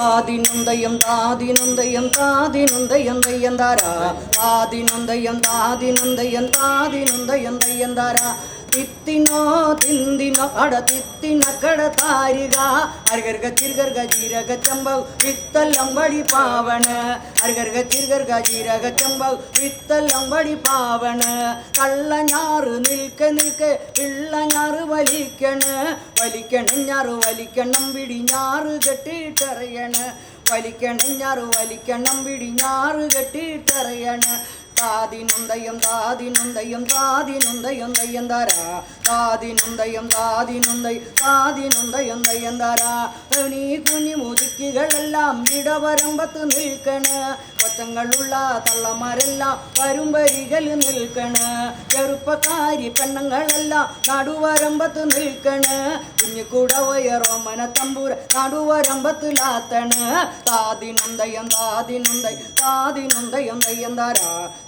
ஆதினுந்தயம் தாதினுந்தயம் தாதினுந்தயம் தையந்தாரா? ஆதினுந்தயம் தாதினுந்தயம் தாதினுந்தயம் தையந்தாரா? തിത്തിനോ തിന്തിനോ അട തിത്തിന കട താരിക. അരുകർഗ ചിർഗർഗ ജീരക ചമ്പവ് വടി പാവണ്. അരുകർഗ ചിർഗർഗ ജീരക ചമ്പവ് വിത്തല്ലമ്പടി പാവണ്. കള്ളഞ്ഞാറ് നിൽക്ക നിൽക്ക പിള്ളഞ്ഞാറ് വലിക്കണ്. വലിക്കണം ഞാറ് വലിക്കണം പിടി ഞാറ് കെട്ടിട്ടറിയണ് വലിക്കണം ഞാറ് വലിക്കണം പിടി ഞാറ് കെട്ടിട്ടറിയണ് താതിനുന്തയം താതിനുന്തയം താതിനുന്തയം തയ്യന്താര താതിനുന്തയം താതിനുന്തയം താതിനുന്തയം തയ്യന്താര നീ കുഞ്ഞി മുതുക്കികളെല്ലാം ഇടവരമ്പത്ത് നിൽക്കണ്. കൊച്ചങ്ങളുള്ള തള്ളമാരെല്ലാം വരുമ്പരികൾ നിൽക്കണ്. ചെറുപ്പക്കാരി പെണ്ണുങ്ങളെല്ലാം നടുവരമ്പത്ത് നിൽക്കണ്. കുഞ്ഞു കുടവയറോമന തമ്പൂര നടുവരമ്പത്തിലാത്തണ്. താതിനുന്തയം താതിനുന്തയം താതിനുന്തയം തയ്യന്താര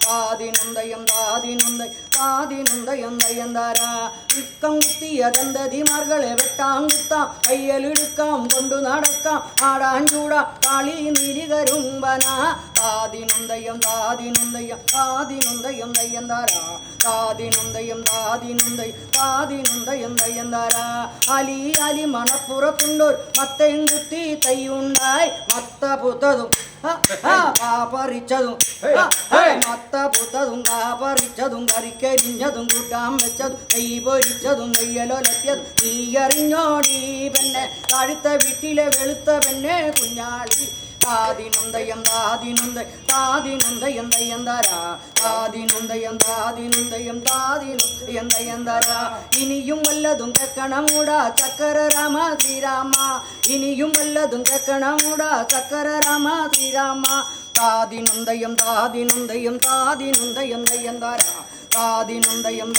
தாதினுந்தயம் தாதினுந்தை தாதினுந்தயந்தயந்தாரா இக்கம் குத்திய தந்ததிமார்களே வெட்டாங்குத்தாம் கையலிடுக்காம் கொண்டு நடக்காம். ஆடாஞ்சூடா காளி நிரிகரும்பனா தாதினுந்தயம் தாதினுந்தயம் தாதினுந்தயம் தயந்தாரா. தாதினுந்தயம் தாதினுந்தை தாதினுந்தயம் தயந்தாரா. அலி அலி மணப்புறத்துண்டோர் மத்தைங்குத்தி தையுண்டாய். மத்த புத்ததும் തയ്യുണ്ടായി മത്ത പുത്തതും ആ, ആ, കാപ്പറിച്ചതും ആ, ആ, മത്ത പുത്തതും കാപ്പറിച്ചതും കറിക്കരിഞ്ഞതും കൂട്ടാൻ വെച്ചതും നെയ് പൊരിച്ചതും നെയ്യലൊലത്തിയതും. നീ അറിഞ്ഞോടി പെണ്ണെ കഴുത്ത വീട്ടിലെ വെളുത്ത പെണ്ണെ കുഞ്ഞാളി தாதி நுந்தயந்தாதி நுந்தை தாதி நுந்தயந்தயந்தரா தாதி நுந்தயந்தாதி நுந்தயம் தாதி நுந்தயந்தயந்தரா இனியும் வல்லதும் கக்கணமுடா சக்கர ராமா ஸ்ரீராமா. இனியும் வல்லதும் கக்கணமுடா சக்கர ராமா ஸ்ரீராமா. தாதி நுந்தயம் தாதி நுந்தயம் தாதி நுந்தயம் தயந்தாரா. താതിനുന്തയം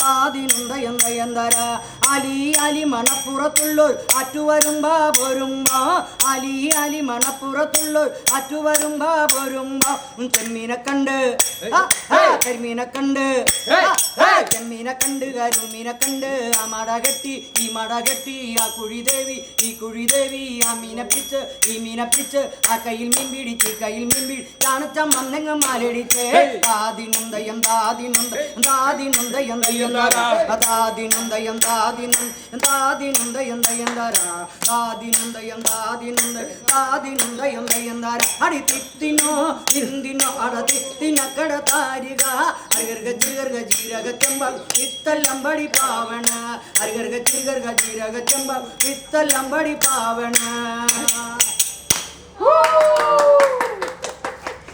താതിനുന്തയം തയ്യന്താര അലി അലി മണപ്പുറത്തുള്ളോർ അറ്റുവരുമ്പാ പോരുമ്പാ അലി അലി മണപ്പുറത്തുള്ളോർ അറ്റുവരുമ്പാ പോരുമ്പാ ചെമ്മീനെ കണ്ട്. കരിമീനെ കണ്ട്. ചെമ്മീനെ കണ്ട് കരുമീനെ കണ്ട്. ആ മട കെട്ടി ഈ മട കെട്ടി ആ കുഴിദേവി ഈ കുഴിദേവി ആ മീനെ പിടിച്ച് ഈ മീനെ പിടിച്ച് ആ കയ്യിൽ മീൻ പിടിച്ച് കയ്യിൽ മീൻ പിടി ചാണച്ച മന്നെങ്ങ മാലടിച്ച് താതിനുന്തയം ದಾದಿ ನೊಂದ ದಾದಿ ನೊಂದ ಎಂದ ಎಂದರ ದಾದಿ ನೊಂದ ಎಂದಾದಿ ನೊಂದ ದಾದಿ ನೊಂದ ಎಂದ ಎಂದರ ದಾದಿ ನೊಂದ ಎಂದಾದಿ ನೊಂದ ದಾದಿ ನೊಂದ ಎಂದ ಎಂದರ ಅಡಿ ತಿತ್ತಿನೋ ತಿಂದಿನೋ ಅಡ ತಿತ್ತಿನ ಕಡ ತಾರಿಗ ಅರ್ಗರ್ಗ ಜಿರ್ಗರ್ಗ ಜೀರಗ ಕೆಂಬಲ್ ವಿತ್ತಲ್ಲಂಬಡಿ ಪಾವಣ ಅರ್ಗರ್ಗ ಜಿರ್ಗರ್ಗ ಜೀರಗ ಕೆಂಬಲ್ ವಿತ್ತಲ್ಲಂಬಡಿ ಪಾವಣ